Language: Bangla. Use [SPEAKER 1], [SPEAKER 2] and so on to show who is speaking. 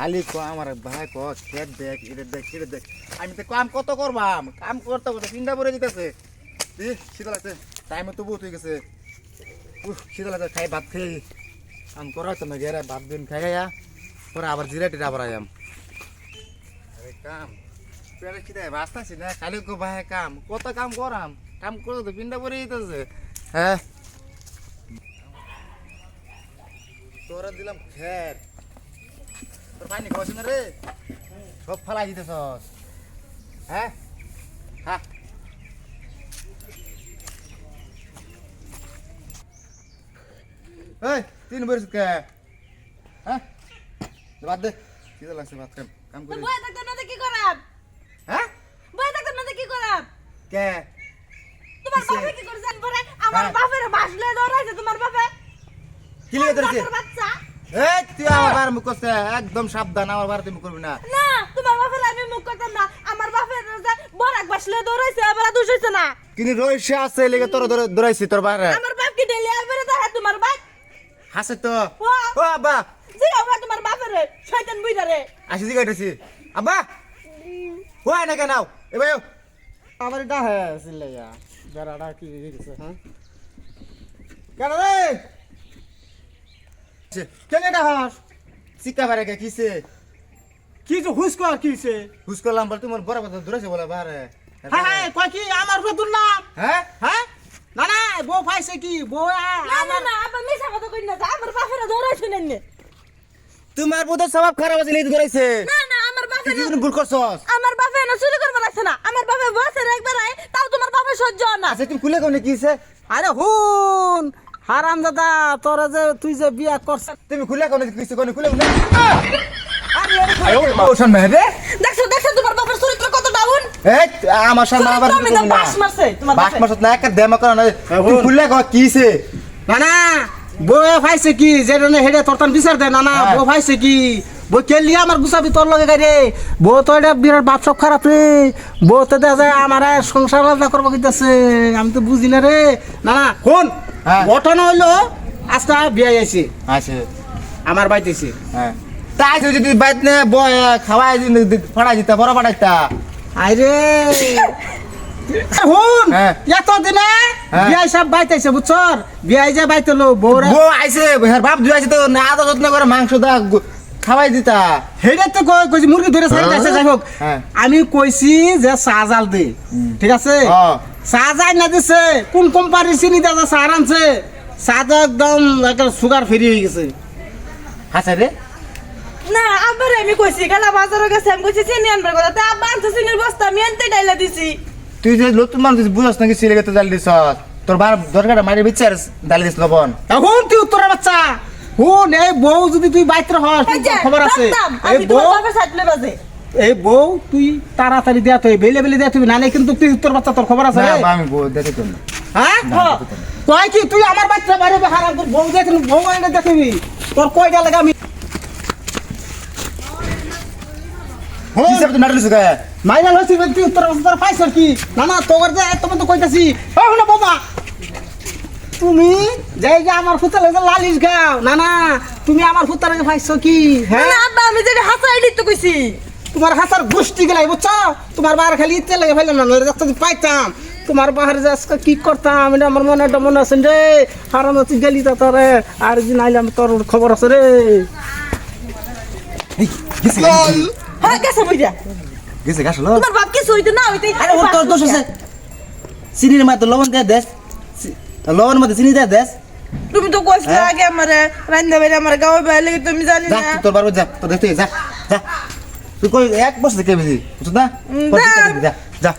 [SPEAKER 1] খালি ক, আমার ভাই ক, খেত দেখ এটা দেখ এটা দেখ। আমি তো কাম কত করবাম? কাম করতে করতে চিন্তা পড়ে যেতেছে। শীতল আছে টাইমে তো বহুত হয়ে গেছে। শীতল আছে, খাই ভাত খাই কাম করা তো না গেরা ভাত দিন খাই খাইয়া পরে আবার জিরা টিরা আবার আয়াম আরে কাম, পেটে খিদে বাঁচতাছি না, খালি কো ভাই, কাম। কত কাম করাম? কাম করতে তো পিন্ডা পড়ে যেতেছে। হ্যাঁ? তোরা দিলাম খের তোর পানি খাওয়াছি না রে? সব ফালাই দিতেছস। হ্যাঁ? হ্যাঁ এই তিন বছর কে? হ্যাঁ? বাদ দে। খিদে লাগছে ভাত খাম কাম করে
[SPEAKER 2] বয়ে থাকতাম না কি করাম?
[SPEAKER 1] হ্যাঁ?
[SPEAKER 2] না কি করাম?
[SPEAKER 1] কে?
[SPEAKER 2] তোমার? বাপে কি করে জান পরে? আমার
[SPEAKER 1] হ্যাঁ।
[SPEAKER 2] বাপের বাসলে দৌড়াইছে তোমার বাপে।
[SPEAKER 1] কি ধরেছে?
[SPEAKER 2] বাচ্চা।
[SPEAKER 1] এই তুই আমার মুখ করছে একদম সাবধান আমার বার তুই মুখ করবি না।
[SPEAKER 2] না তোমার বাপের আমি মুখ করতাম না। আমার বাপের যে বরাক বাসলে দৌড়াইছে এবার দুষ হইছে না।
[SPEAKER 1] কিন্তু রয়েছে আছে লেগে তোর দৌড়াইছি তোর বাইরে
[SPEAKER 2] আমার বাপ কি ডেলি আসবে তো তোমার বাপ?
[SPEAKER 1] হাসে তো।
[SPEAKER 2] ও
[SPEAKER 1] আব্বা।
[SPEAKER 2] জিগাও না তোমার বাপের শয়তান বুইরা রে।
[SPEAKER 1] আসি জিগাইতেছি আব্বা। ও না কেন এ ভাই
[SPEAKER 3] আমার এটা হ্যাঁ সিলাইয়া। বেড়াটা কি হয়ে গেছে হ্যাঁ?
[SPEAKER 1] কেন রে?
[SPEAKER 3] কেন এটা হাস
[SPEAKER 1] শিক্ষা বারে কে কিসে?
[SPEAKER 3] কি যে হুস কর কি হইছে
[SPEAKER 1] হুস করলাম বল তোমার বড় কথা দূরেছে বলে বারে
[SPEAKER 3] হ্যাঁ হ্যাঁ কয় কি আমার
[SPEAKER 1] হ্যাঁ
[SPEAKER 3] হ্যাঁ না না বউ পাইছে কি? বউ
[SPEAKER 2] না না না আবার মিছা কথা কই না আমার বাপের দৌড়াইছে না নে।
[SPEAKER 1] তোমার বোধ স্বভাব খারাপ আছে
[SPEAKER 2] না না আমার বাপের
[SPEAKER 1] ভুল করছস
[SPEAKER 2] আমার বাপে না চুরি করবার আছে না আমার বাপে বসে একবার আয় তাও তোমার বাপে সহ্য হয় না।
[SPEAKER 1] আচ্ছা তুমি খুলে কোনে কিছে
[SPEAKER 3] আরে হুন হারাম দাদা তোরা যে তুই যে বিয়া করছ
[SPEAKER 1] তুমি খুলে কোনে কিছে কোনে খুলে মেহেদে।
[SPEAKER 2] দেখছ দেখছ তোমার বাপের চরিত্র কত ডাউন
[SPEAKER 1] এই আমার সামনে আবার
[SPEAKER 2] বাস মারছে তোমার
[SPEAKER 1] বাস। না একটা দেমা করা না। তুই খুলে কো কিছে
[SPEAKER 3] না না বউ পাইছে কি? যেটা হেডে তোর তান বিচার দে না না
[SPEAKER 1] হ্যাঁ।
[SPEAKER 3] বউ পাইছে কি? বউ কেলি আমার গুছাবি তোর লগে গাড়ি বউ তো এটা বিরাট বাপ সব খারাপ রে। বউ তো দেখা যায় আমার সংসার আলাদা করব কিতাছে আমি তো বুঝি না রে। না না কোন। ঘটনা হইল আজকে বিয়ে আইছি।
[SPEAKER 1] আছে
[SPEAKER 3] আমার বাইতেছি
[SPEAKER 1] হ্যাঁ। তাই যদি বাইত নে বয় খাওয়াই ফড়াই দিতা বড় ফড়াইতা
[SPEAKER 3] আরে হুন
[SPEAKER 1] হ্যাঁ।
[SPEAKER 3] এত দিনে
[SPEAKER 1] হ্যাঁ।
[SPEAKER 3] বিয়াই সব বাইতেছে বুঝছর? বিয়াই যে বাইতে লো বউরা
[SPEAKER 1] বউ আইছে হের বাপ দুই আইছে তো না আদা যত্ন করে মাংস দা খাওয়াই দিতা।
[SPEAKER 3] হেডে তো কই কইছি মুরগি ধরে সাইড আছে যাই হোক।
[SPEAKER 1] হ্যাঁ।
[SPEAKER 3] আমি কইছি যে চা জাল দে ঠিক আছে। চা না দিছে। কোন কোম্পানির চিনি দাদা চা আনছে। চা তো একদম সুগার ফ্রি হয়ে গেছে।
[SPEAKER 1] হাসা রে।
[SPEAKER 2] না আবার আমি কইছি গেলা বাজারে গেছে আমি কইছি চিনি আনবার কথা। তা আব্বা আনছে চিনির বস্তা আমি আনতে ডাইলা দিছি।
[SPEAKER 1] তুই যে নতুন মানুষ বুঝাস নাকি তো জাল দিছ তোর বার দরকারটা মারি বিচার ডালি দিস লবণ।
[SPEAKER 3] এখন তুই উত্তরের বাচ্চা হুন এই বউ যদি তুই বাইত্র হস খবর আছে। এই বউ
[SPEAKER 2] বাজে
[SPEAKER 3] এই বউ তুই তাড়াতাড়ি দেয়া তুই বেলে বেলে দেয়া তুই নালে কিন্তু তুই উত্তর বাচ্চা তোর খবর আছে।
[SPEAKER 1] আমি বউ দেখে তো
[SPEAKER 3] হ্যাঁ? কি তুই আমার বাচ্চা বাইরে হারাম তোর বউ দেখবি বউ আইনে দেখবি তোর কয়টা লাগে আমি
[SPEAKER 1] নাটলিস কে?
[SPEAKER 3] মাইনা লইছি তুই উত্তর উত্তর পাইছ কি? না না তোর যে তোমার তো কইতাছি। ও না বাবা। তুমি যাই যে আমার ফুতালে যে লালিশ গাও না না তুমি আমার ফুতালে পাইছো কি? হ্যাঁ?
[SPEAKER 2] না আব্বা আমি যেটা এডিট কইছি।
[SPEAKER 3] তোমার হাসার গোষ্ঠী গেলাই বুঝছ? তোমার বাহার খালি ইচ্ছে লাগে না পাইতাম। তোমার বাহার যে আজকে কি করতাম এটা আমার মনে একটা মনে আছে রে। হারাম তুই গেলি তা তোরে আর দিন আইলাম তোর খবর আছে রে।
[SPEAKER 2] হ্যাঁ গেছে বুঝা
[SPEAKER 1] গেছে গাছ
[SPEAKER 2] তোমার বাপ কিছু হইতো না হইতে?
[SPEAKER 1] আরে ওর তোর দোষ আছে। চিনির মধ্যে লবণ দিয়ে দেস চি- লবণ মধ্যে চিনি দিয়ে দেস
[SPEAKER 2] তুমি তো কইছিলে আগে আমারে রান্না বাইরে আমার গাওয়া বাইরে লাগে তুমি জানি
[SPEAKER 1] যা
[SPEAKER 2] না।
[SPEAKER 1] তুই তোর বারবার যা তোর দেখতে যা যা। তুই কই এক বছর থেকে বেশি বুঝছ না? যা।